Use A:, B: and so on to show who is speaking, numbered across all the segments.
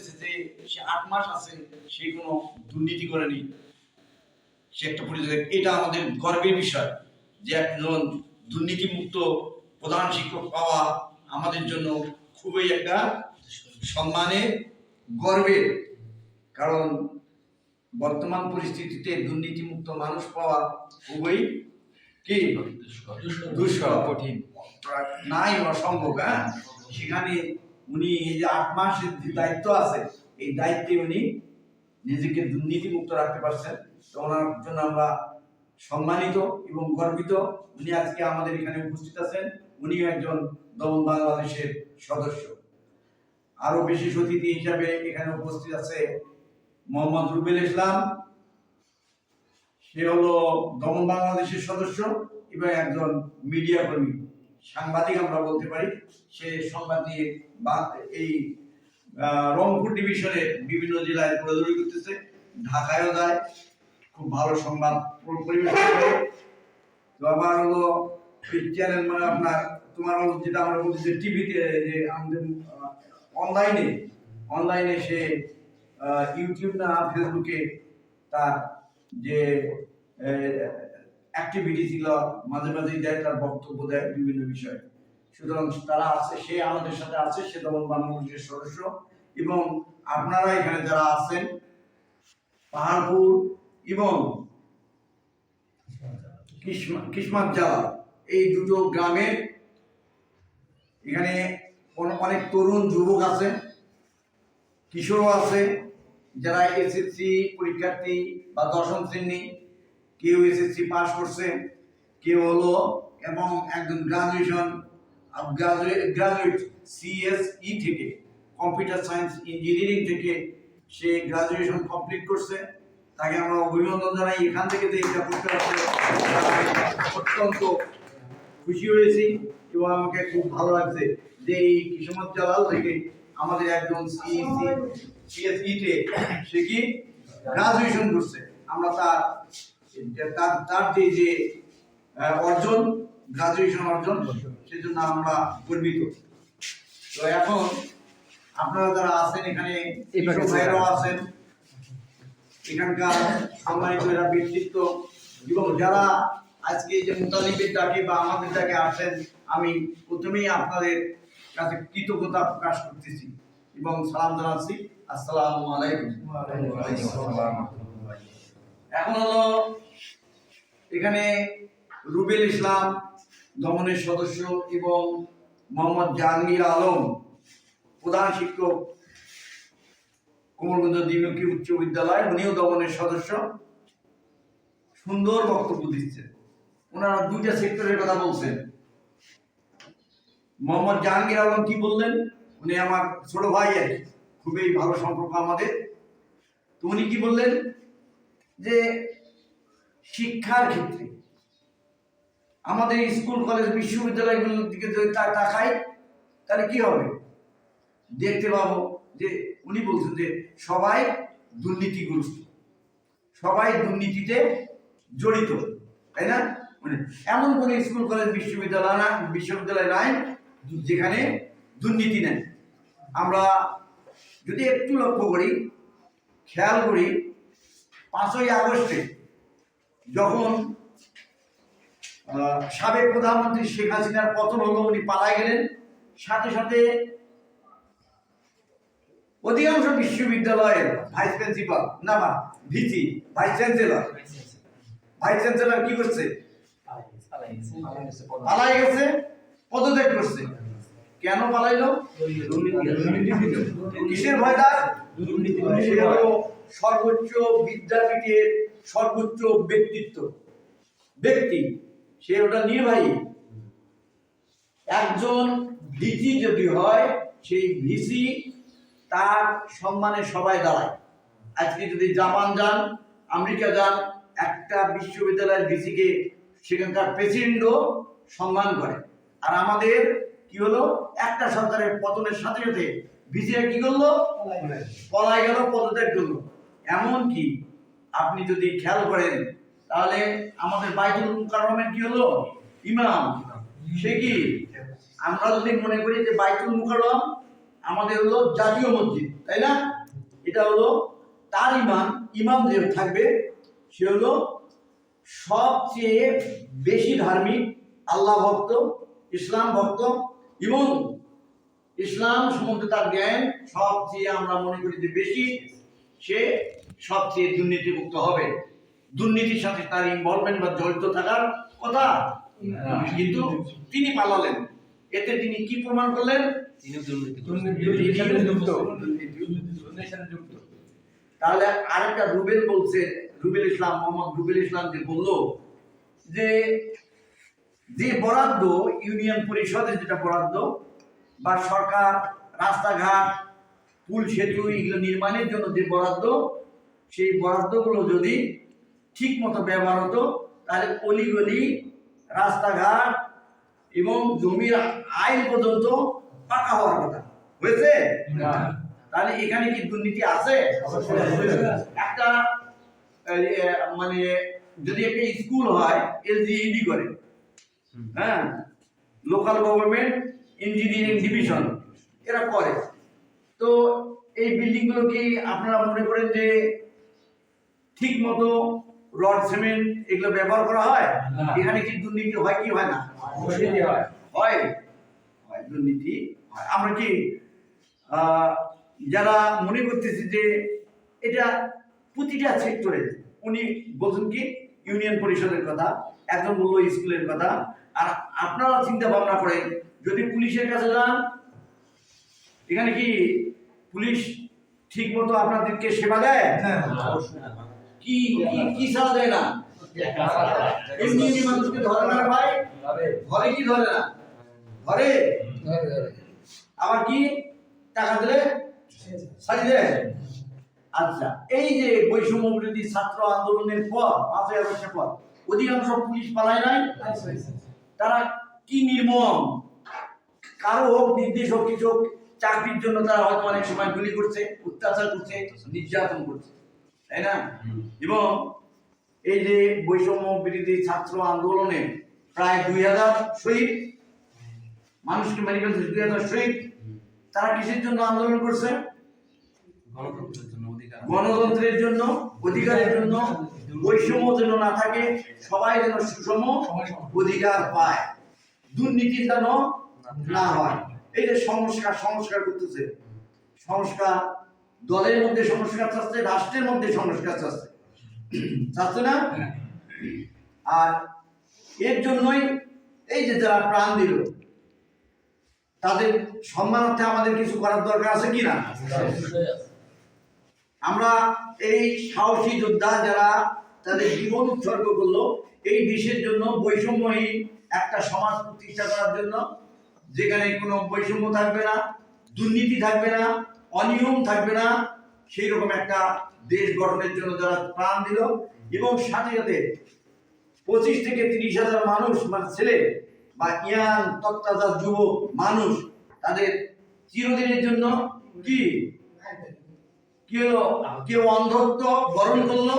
A: করতেছে যে সে আট মাস আছে সে কোনো দুর্নীতি করেনি। সে একটা পরিচয় এটা আমাদের গর্বের বিষয় যে একজন দুর্নীতিমুক্ত প্রধান শিক্ষক পাওয়া আমাদের জন্য খুবই একটা সম্মানের গর্বের কারণ বর্তমান পরিস্থিতিতে দুর্নীতিমুক্ত মানুষ পাওয়া খুবই কি? দুষ্কর।
B: কঠিন।
A: নাই অসম্ভব হ্যাঁ? সেখানে উনি এই যে আট মাসের যে দায়িত্ব আছে, এই দায়িত্বে উনি নিজেকে দুর্নীতিমুক্ত রাখতে পারছেন। তো ওনার জন্য আমরা সম্মানিত এবং গর্বিত। উনি আজকে আমাদের এখানে উপস্থিত আছেন। উনিও একজন দমন বাংলাদেশের সদস্য। আরও বিশেষ অতিথি হিসাবে এখানে উপস্থিত আছে মোহাম্মদ রুবেল ইসলাম। সে হলো দমন বাংলাদেশের সদস্য এবং একজন মিডিয়া কর্মী। সাংবাদিক আমরা বলতে পারি, সে সংবাদ নিয়ে বা- এই রংপুর ডিভিশনে বিভিন্ন জেলায় দৌড়াদৌড়ি করতেছে, ঢাকায়ও যায়, খুব ভালো সংবাদ পরি- পরিবেশন তো আবার হলো চ্যানেল মানে আপনার, তোমার যেটা আমরা বলছি যে টিভিতে, যে আমাদের অনলাইনে অনলাইনে সে ইউটিউব না ফেসবুকে তার যে অ্যাক্টিভিটি ছিল মাঝে মাঝেই দেয়, তার বক্তব্য দেয় বিভিন্ন বিষয়ে। সুতরাং তারা আছে, সে আমাদের সাথে আছে, সে দমন বাংলাদেশের সদস্য। এবং আপনারা এখানে যারা আছেন, পাহাড়পুর এবং কিসমা- কিসমাত জেলা এই দুটো গ্রামে এখানে অন- অনেক তরুণ যুবক আছে, কিশোরও আছে, যারা এসএসসি পরীক্ষার্থী বা দশম শ্রেণি। কেউ এসএসসি পাস করছে, কেউ হলো এবং একজন গ্রাজুয়েশন গ্রাজুয়েট সিএসই থেকে কম্পিউটার সায়েন্স ইঞ্জিনিয়ারিং থেকে সে গ্রাজুয়েশন কমপ্লিট করছে। তাকে আমরা অভিনন্দন জানাই। এখান থেকে যে এটা করতে পারছে অত্যন্ত খুশি হয়েছি এবং আমাকে খুব ভালো লাগছে যে এই কিসমত জালাল থেকে আমাদের একজন সিএসি সিএসই তে সে কি গ্রাজুয়েশন করছে। আমরা তার তার তার যে যে অর্জন গ্রাজুয়েশন অর্জন সেজন্য আমরা গর্বিত। তো এখন আপনারা যারা আছেন এখানে ভাইরাও আছেন এখানকার সম্মানিত এরা ব্যক্তিত্ব এবং যারা আজকে যে মুতালিবের ডাকে বা আমাদের ডাকে আসেন আমি প্রথমেই আপনাদের কাছে কৃতজ্ঞতা প্রকাশ করতেছি এবং সালাম জানাচ্ছি। আসসালামু আলাইকুম। এখন হলো এখানে রুবেল ইসলাম, দমনের সদস্য এবং মোহাম্মদ জাহাঙ্গীর আলম, প্রধান শিক্ষক কোমরগঞ্জ দ্বিমুখী উচ্চ বিদ্যালয়, উনিও দমনের সদস্য। সুন্দর বক্তব্য দিচ্ছেন। ওনারা দুইটা সেক্টরের কথা বলছেন। মোহাম্মদ জাহাঙ্গীর আলম কি বললেন? উনি আমার ছোট ভাই আর খুবই ভালো সম্পর্ক আমাদের। তো উনি কি বললেন? যে শিক্ষার ক্ষেত্রে। আমাদের স্কুল, কলেজ, বিশ্ববিদ্যালয়গুলোর দিকে যদি তাকাই, তাহলে কি হবে? দেখতে পাবো যে উনি বলছেন যে সবাই দুর্নীতিগ্রস্ত। সবাই দুর্নীতিতে জড়িত, তাই না? মানে এমন কোনো স্কুল, কলেজ, বিশ্ববিদ্যালয় না, বিশ্ববিদ্যালয় নাই যেখানে দুর্নীতি নেই। আমরা যদি একটু লক্ষ্য করি, খেয়াল করি, পাঁচই আগস্টে যখন সাবেক প্রধানমন্ত্রী শেখ হাসিনার পতন হলো, উনি পালাই গেলেন। সাথে সাথে অধিকাংশ বিশ্ববিদ্যালয়ের ভাইস প্রিন্সিপাল, না বা VC, vice chancellor. Vice chancellor কি করছে? পালাই গেছে, পদত্যাগ করছে। কেন পালাইলো? কিসের ভয় তার? সর্বোচ্চ বিদ্যাপীঠের সর্বোচ্চ ব্যক্তিত্ব। ব্যক্তি সে ওটা নির্বাহী। একজন ভিসি যদি হয় সেই ভিসি তার সম্মানে সবাই দাঁড়ায়। আজকে যদি জাপান যান আমেরিকা যান একটা বিশ্ববিদ্যালয়ের ভিসিকে সেখানকার প্রেসিডেন্টও সম্মান করে। আর আমাদের কি হলো? একটা সরকারের পতনের সাথে সাথে ভিসিরা কি করল? পলাই গেল। পদত্যাগ করল। এমন কি আপনি যদি খেয়াল করেন, তাহলে আমাদের বাইতুল মুকাররমের কি হলো? ইমাম। সে কি? আমরা যদি মনে করি যে বাইতুল মুকাররম আমাদের হলো জাতীয় মসজিদ, তাই না? এটা হলো তার ইমাম ইমাম যে থাকবে, সে হলো সবচেয়ে বেশি ধার্মিক, আল্লাহ ভক্ত, ইসলাম ভক্ত, এবং ইসলাম সম্বন্ধে তার জ্ঞান সবচেয়ে আমরা মনে করি যে বেশি, সে সবচেয়ে দুর্নীতিমুক্ত হবে। দুর্নীতির সাথে তার ইনভলভমেন্ট বা জড়িত থাকার কথা। কিন্তু তিনি পালালেন। এতে তিনি কি প্রমাণ করলেন? তাহলে আরেকটা রুবেল বলছে রুবেল ইসলাম মোহাম্মদ রুবেল ইসলাম যে বলল যে যে বরাদ্দ ইউনিয়ন পরিষদের যেটা বরাদ্দ বা সরকার রাস্তাঘাট পুল সেতু এগুলো নির্মাণের জন্য যে বরাদ্দ সেই বরাদ্দগুলো যদি ঠিক মতো ব্যবহার হতো তাহলে অলিগলি রাস্তাঘাট এবং জমির আইন পর্যন্ত পাকা হওয়ার কথা। হয়েছে? তাহলে এখানে কি দুর্নীতি আছে? একটা মানে যদি একটা স্কুল হয় এলজিইডি করে হ্যাঁ? লোকাল গভর্নমেন্ট ইঞ্জিনিয়ারিং ডিভিশন এরা করে। তো এই বিল্ডিংগুলো কি আপনারা মনে করেন যে ঠিক মতো রড সিমেন্ট এগুলো ব্যবহার করা হয়? এখানে কি দুর্নীতি হয় কি হয় না? হয়। হয়। দুর্নীতি হয়। আমরা কি আহ, যারা মনে করতেছি যে এটা প্রতিটা সেক্টরে উনি বলছেন কি ইউনিয়ন পরিষদের কথা একজন বলল স্কুলের কথা। আর আপনারা চিন্তা ভাবনা করেন যদি পুলিশের কাছে যান এখানে কি পুলিশ ঠিক মতো আপনাদেরকে সেবা দেয়? কি, কি- দেয় না? এমনি এমনি মানুষকে ধরে না ভাই। কি ধরে না? আবার কি? টাকা দিলে? দেয়। আচ্ছা এই যে বৈষম্য বিরোধী ছাত্র আন্দোলনের পর, পাঁচই আগস্টের পর, অধিকাংশ পুলিশ পালায় নাই? তারা কি নির্মম? কারও হোক, নির্দেশ হোক, কিছু চাকরির জন্য তারা হয়তো অনেক সময় গুলি করছে, অত্যাচার করছে, নির্যাতন করছে। তাই না? এবং এই যে বৈষম্য বিরোধী ছাত্র আন্দোলনে প্রায় দুই হাজার শহীদ মানুষকে মেরে ফেলছে দুই হাজার শহীদ তারা কিসের জন্য আন্দোলন করছে?
B: গণতন্ত্রের জন্য
A: গণতন্ত্রের জন্য অধিকারের জন্য বৈষম্য যেন না থাকে সবাই যেন সুষম অধিকার পায়। দুর্নীতি যেন না হয়। এই যে সংস্কার সংস্কার করতেছে। সংস্কার দলের মধ্যে সংস্কার চাচ্ছে রাষ্ট্রের মধ্যে সংস্কার চাচ্ছে চাচ্ছে না? আর এর জন্যই এই যে যারা প্রাণ দিল, তাদের সম্মানার্থে আমাদের কিছু করার দরকার আছে কি না? আমরা এই সাহসী যোদ্ধা যারা তাদের জীবন উৎসর্গ করল, এই দেশের জন্য বৈষম্যহীন একটা সমাজ প্রতিষ্ঠা করার জন্য, যেখানে কোনো বৈষম্য থাকবে না, দুর্নীতি থাকবে না অনিয়ম থাকবে না। সেই রকম একটা দেশ গঠনের জন্য যারা প্রাণ দিল এবং সাথে সাথে পঁচিশ থেকে তিরিশ হাজার মানুষ মানে ছেলে বা ইয়াং তত্তাজা যুবক মানুষ, তাদের চিরদিনের জন্য কি? কি হলো? কেউ অন্ধত্ব বরণ করল,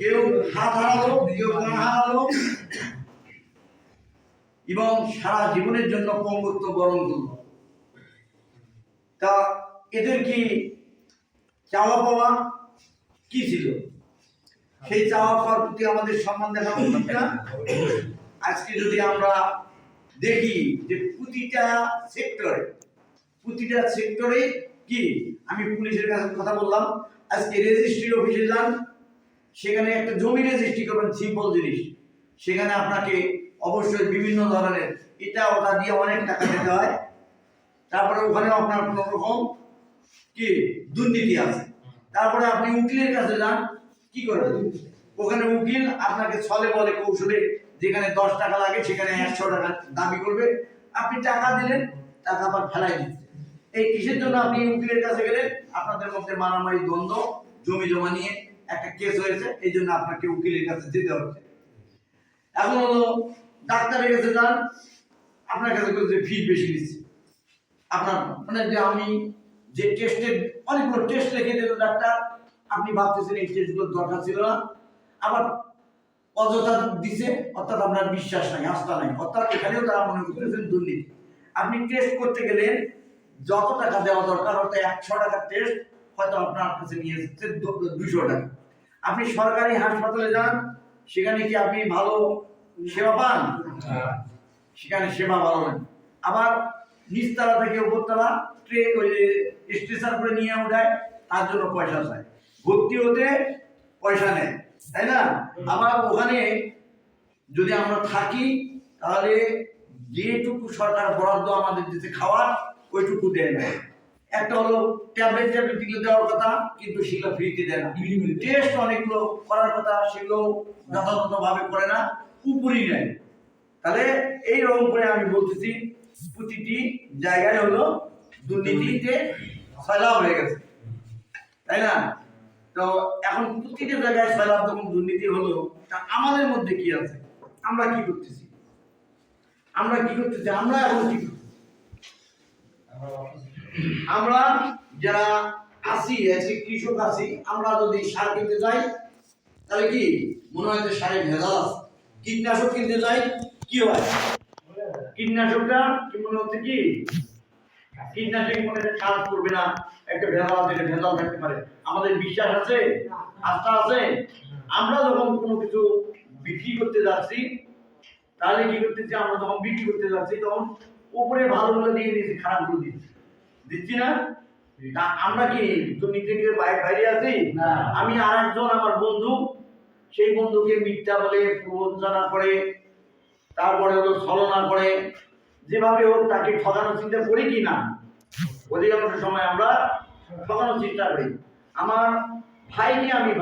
A: কেউ হাত হারালো, কেউ হারালো, এবং সারা জীবনের জন্য পঙ্গুত্ব বরণ করল। তা এদের কি চাওয়া পাওয়া কি ছিল? সেই চাওয়া পাওয়ার প্রতি আমাদের সম্মান দেখা উচিত না। আজকে যদি আমরা দেখি যে প্রতিটা সেক্টরে প্রতিটা সেক্টরে কি? আমি পুলিশের কাছে কথা বললাম, আজকে রেজিস্ট্রি অফিসে যান সেখানে একটা জমি রেজিস্ট্রি করবেন সিম্পল জিনিস। সেখানে আপনাকে অবশ্যই বিভিন্ন ধরনের এটা ওটা দিয়ে অনেক টাকা দিতে হয়। তারপরে ওখানে আপনার কোনো রকম কি? দুর্নীতি আছে। তারপরে আপনি উকিলের কাছে যান, কি করবেন ওখানে উকিল আপনাকে ছলে বলে কৌশলে, যেখানে দশ টাকা লাগে, সেখানে একশো টাকা দাবি করবে। আপনি টাকা দিলেন, টাকা আবার ফেলাই দিচ্ছে এই কিসের জন্য আপনি উকিলের কাছে গেলেন? আপনাদের মধ্যে মারামারি, দ্বন্দ্ব, জমি জমা নিয়ে একটা কেস হয়েছে, এই জন্য আপনাকে উকিলের কাছে যেতে হচ্ছে। এখন হলো, ডাক্তারের কাছে যান, আপনার কাছে ফি বেশি দিচ্ছে আপনার মানে যে আমি যে টেস্টের অনেকগুলো টেস্ট লিখে দিল ডাক্তার আপনি ভাবতেছেন এই টেস্টগুলোর দরকার ছিল না। আবার অযথা দিছে অর্থাৎ আপনার বিশ্বাস নাই আস্থা নাই। অর্থাৎ এখানেও তারা মনে করতেছেন দুর্নীতি। আপনি টেস্ট করতে গেলেন যত টাকা দেওয়া দরকার হয়তো একশো টাকার টেস্ট হয়তো আপনার কাছে নিয়ে এসেছে দুশো টাকা। আপনি সরকারি হাসপাতালে যান সেখানে কি আপনি ভালো সেবা পান? সেখানে সেবা ভালো নেই আবার নিচতলা থেকে উপরতলা ট্রেন ওই স্টেশন করে নিয়ে উঠায় তার জন্য পয়সা চায়। ভর্তি হতে পয়সা নেয় তাই না? আবার ওখানে যদি আমরা থাকি তাহলে যেটুকু সরকার বরাদ্দ আমাদের দিতে খাওয়ার ওইটুকু দেয় না। একটা হলো ট্যাবলেট ট্যাবলেট দিলে দেওয়ার কথা কিন্তু সেগুলো ফ্রিতে দেয় না। টেস্ট অনেকগুলো করার কথা সেগুলো যথাযথভাবে করে না উপরই নেয়। তাহলে এই রকম করে আমি বলতেছি প্রতিটি জায়গায় হলো দুর্নীতিতে ফেলা হয়ে গেছে। তাই না? তো এখন প্রতিটা জায়গায় সয়লাভ যখন দুর্নীতি হলো, তা আমাদের মধ্যে কি আছে? আমরা কি করতেছি? আমরা কি করতেছি? আমরা এখন কি আমরা যারা আসি এসে কৃষক আছি, আমরা যদি সার কিনতে যাই, তাহলে কি? মনে হয় যে সারে ভেজাল আছে। কীটনাশক কিনতে যাই, কি হয়? কীটনাশকটা কি মনে হচ্ছে কি? কীটনাশক মনে কাজ করবে না একটা ভেজাল আছে ভেজাল থাকতে পারে। আমাদের বিশ্বাস আছে? আস্থা আছে? আমরা যখন কোনো কিছু বিক্রি করতে যাচ্ছি তাহলে কি করতেছি? আমরা যখন বিক্রি করতে যাচ্ছি তখন উপরে ভালোগুলো দিয়ে খারাপগুলো দিচ্ছি। দিচ্ছি না? তা আমরা কি দুর্নীতি থেকে বাইরে বাইরে আছি। আমি আর একজন আমার বন্ধু সেই বন্ধুকে মিথ্যা বলে প্রবঞ্চনা করে তারপরে হলো ছলনা করে যেভাবে হোক তাকে ঠকানোর চিন্তা করি কি না, অধিকাংশ সময় আমরা ঠকানোর চিন্তা করি। আমার ভাইকে আমি